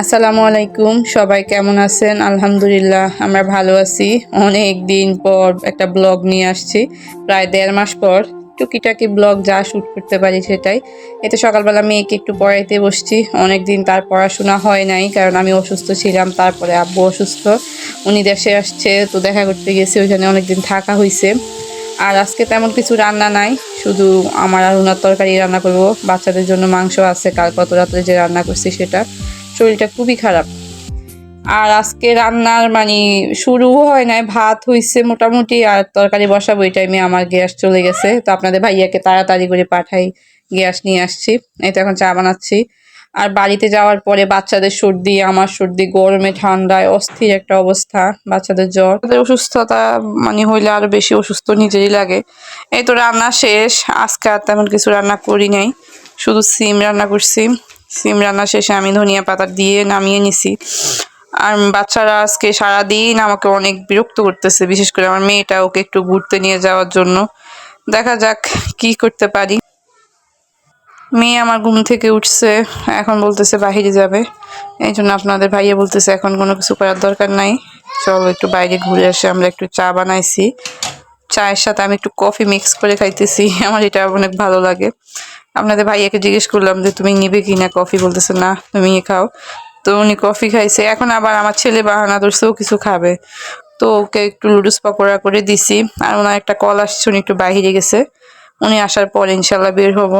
আসসালামু আলাইকুম, সবাই কেমন আছেন? আলহামদুলিল্লাহ, আমরা ভালো আছি। অনেক দিন পর একটা ব্লগ নিয়ে আসছি, প্রায় দেড় মাস পর। টুকিটাকি ব্লগ যা শ্যুট করতে পারি সেটাই। এতে সকালবেলা মেয়েকে একটু পড়াইতে বসছি। অনেক দিন তার পড়াশোনা হয় নাই, কারণ আমি অসুস্থ ছিলাম, তারপরে আব্বু অসুস্থ। উনি দেশে আসছে, তো দেখা করতে গেছে, ওইখানে অনেক দিন থাকা হয়েছে আর আজকে তেমন কিছু রান্না নাই, শুধু আমার আর উনার তরকারি রান্না করব। বাচ্চাদের জন্য মাংস আছে, কাল কত রাত্রে যে রান্না করছি সেটা। শরীরটা খুবই খারাপ। আর আজকে রান্নার মানে শুরু হয় নাই, ভাত হইছে মোটামুটি, আর তরকারি বসাবো এই টাইমে আমার গ্যাস চলে গেছে। তো আপনাদের ভাইয়াকে তাড়াতাড়ি করে পাঠাই, গ্যাস নিয়ে আসছি। তো এখন চা বানাচ্ছি। আর বাড়িতে যাওয়ার পরে বাচ্চাদের সর্দি, আমার সর্দি, গরমে, ঠান্ডায়, অস্থির একটা অবস্থা, বাচ্চাদের জ্বর। তাদের অসুস্থতা মানে হইলে আরও বেশি অসুস্থ নিজেরই লাগে। এই তো রান্না শেষ, আজকে আর তেমন কিছু রান্না করি নাই। শুধু সিম রান্না করছি। সিম রান্না শেষে আমি ধনিয়া পাতা দিয়ে নামিয়ে নিছি। আর বাচ্চারা আজকে সারাদিন আমাকে অনেক বিরক্ত করতেছে, বিশেষ করে আমার মেয়েটা, ওকে একটু ঘুরতে নিয়ে যাওয়ার জন্য। দেখা যাক কি করতে পারি। মেয়ে আমার ঘুম থেকে উঠছে, এখন বলতেছে বাহিরে যাবে। এই জন্য আপনাদের ভাইয়া বলতেছে এখন কোনো কিছু করার দরকার নাই। চলো একটু বাইরে ঘুরে আসে, আমরা একটু চা বানাইছি। চায়ের সাথে আমি একটু কফি মিক্স করে খাইতেছি, আমার এটা অনেক ভালো লাগে। আপনাদের ভাইয়াকে জিজ্ঞেস করলাম যে, তুমি নিবে কি না? কফি? বলতেছে, না, তুমি খাও। তো উনি কফি খাইছে। এখন আবার আমার ছেলে বাহানা ধরছে কিছু খাবে। তো ওকে একটু লুডুস পকোড়া করে দিছি। আর ওনার একটা কল আসছে, উনি একটু বাইরে গেছে। উনি আসার পর ইনশাল্লাহ বের হব।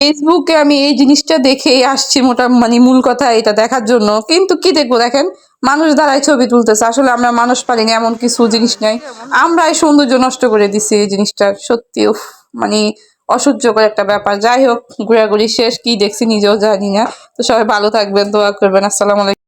ফেসবুকে আমি এই জিনিসটা দেখেই আসছি মোটা মানে মূল কথা এটা দেখার জন্য। কিন্তু কি দেখব, দেখেন, মানুষ দ্বারাই ছবি তুলতেছে। আসলে আমরা মানুষ পারি না এমন কিছু জিনিস নাই। আমরাই সৌন্দর্য নষ্ট করে দিছি এই জিনিসটা। সত্যি মানে অসহ্যকর একটা ব্যাপার। যাই হোক, ঘোরাঘুরি শেষ, কি দেখছি নিজেও জানি না। তো সবাই ভালো থাকবেন, দোয়া করবেন। আসসালামু আলাইকুম।